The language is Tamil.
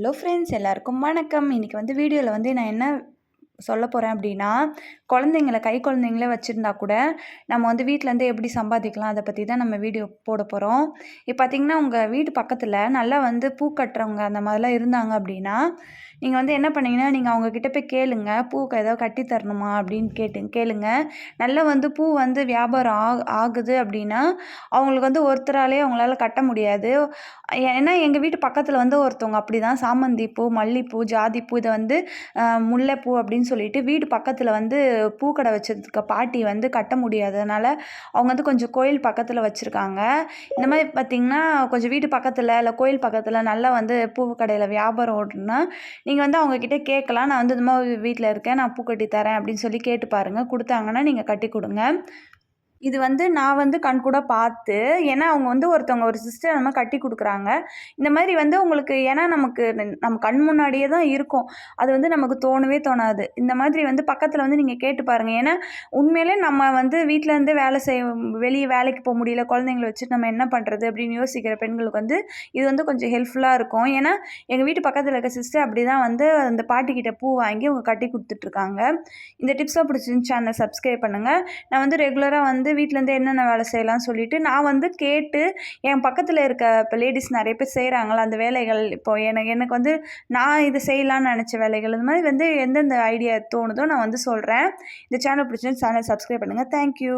ஹலோ ஃப்ரெண்ட்ஸ் எல்லாருக்கும் வணக்கம். இன்றைக்கி வந்து வீடியோவில் வந்து நான் என்ன சொல்ல போகிறேன் அப்படின்னா குழந்தைங்கள கை குழந்தைங்கள வச்சுருந்தா கூட நம்ம வந்து வீட்டிலேருந்து எப்படி சம்பாதிக்கலாம் அதை பற்றி தான் நம்ம வீடியோ போட போகிறோம் இப்போ பார்த்திங்கன்னா உங்கள் வீட்டு பக்கத்தில் நல்லா வந்து பூ கட்டுறவங்க அந்த மாதிரிலாம் இருந்தாங்க அப்படின்னா நீங்கள் வந்து என்ன பண்ணீங்கன்னா நீங்கள் அவங்கக்கிட்ட போய் கேளுங்க பூக்கு ஏதோ கட்டி தரணுமா அப்படின்னு கேட்டு கேளுங்க. நல்லா வந்து பூ வந்து வியாபாரம் ஆ ஆகுது அப்படின்னா அவங்களுக்கு வந்து ஒருத்தராலே அவங்களால கட்ட முடியாது. ஏன்னா எங்கள் வீட்டு பக்கத்தில் வந்து ஒருத்தவங்க அப்படி தான் சாமந்தி பூ மல்லிப்பூ ஜாதிப்பூ இதை வந்து முல்லைப்பூ அப்படின்னு சொல்லிட்டு வீடு பக்கத்தில் வந்து பூக்கடை வச்சிருக்க பாட்டி வந்து கட்ட முடியாததுனால அவங்க வந்து கொஞ்சம் கோயில் பக்கத்தில் வச்சுருக்காங்க. இந்த மாதிரி பார்த்திங்கன்னா கொஞ்சம் வீட்டு பக்கத்தில் இல்லை கோயில் பக்கத்தில் நல்லா வந்து பூ கடையில் வியாபாரம் ஓடுனா நீங்கள் வந்து அவங்கக்கிட்ட கேட்கலாம். நான் வந்து இந்த மாதிரி வீட்டில் இருக்கேன் நான் பூ கட்டி தரேன் அப்படின்னு சொல்லி கேட்டு பாருங்கள் கொடுத்தாங்கன்னா நீங்கள் கட்டி கொடுங்க. இது வந்து நான் வந்து கண் கூட பார்த்து ஏன்னா அவங்க வந்து ஒருத்தவங்க ஒரு சிஸ்டர் நம்ம கட்டி கொடுக்குறாங்க. இந்த மாதிரி வந்து உங்களுக்கு ஏன்னா நமக்கு நம்ம கண் முன்னாடியே தான் இருக்கும். அது வந்து நமக்கு தோணவே தோணாது. இந்த மாதிரி வந்து பக்கத்தில் வந்து நீங்கள் கேட்டு பாருங்கள் ஏன்னா உண்மையிலே நம்ம வந்து வீட்டிலேருந்து வேலை செய்ய வெளியே வேலைக்கு போக முடியல குழந்தைங்கள வச்சுட்டு நம்ம என்ன பண்ணுறது அப்படின்னு யோசிக்கிற பெண்களுக்கு வந்து இது வந்து கொஞ்சம் ஹெல்ப்ஃபுல்லாக இருக்கும். ஏன்னா எங்கள் வீட்டு பக்கத்தில் இருக்க சிஸ்டர் அப்படி தான் வந்து அந்த பாட்டிக்கிட்ட பூ வாங்கி அவங்க கட்டி கொடுத்துட்ருக்காங்க இந்த டிப்ஸாக பிடிச்சிருந்துச்சு சேனல் சப்ஸ்கிரைப் பண்ணுங்கள் நான் வந்து ரெகுலராக வந்து வந்து வீட்டிலேருந்து என்னென்ன வேலை செய்யலாம்னு சொல்லிட்டு நான் வந்து கேட்டு என் பக்கத்தில் இருக்க இப்போ லேடிஸ் நிறைய பேர் செய்கிறாங்களா அந்த வேலைகள். இப்போ எனக்கு எனக்கு வந்து நான் இது செய்யலான்னு நினச்ச வேலைகள் இந்த மாதிரி வந்து எந்தெந்த ஐடியா தோணுதோ நான் வந்து சொல்கிறேன் இந்த சேனல் பிடிச்சிருந்து சேனல் சப்ஸ்கிரைப் பண்ணுங்கள் தேங்க்யூ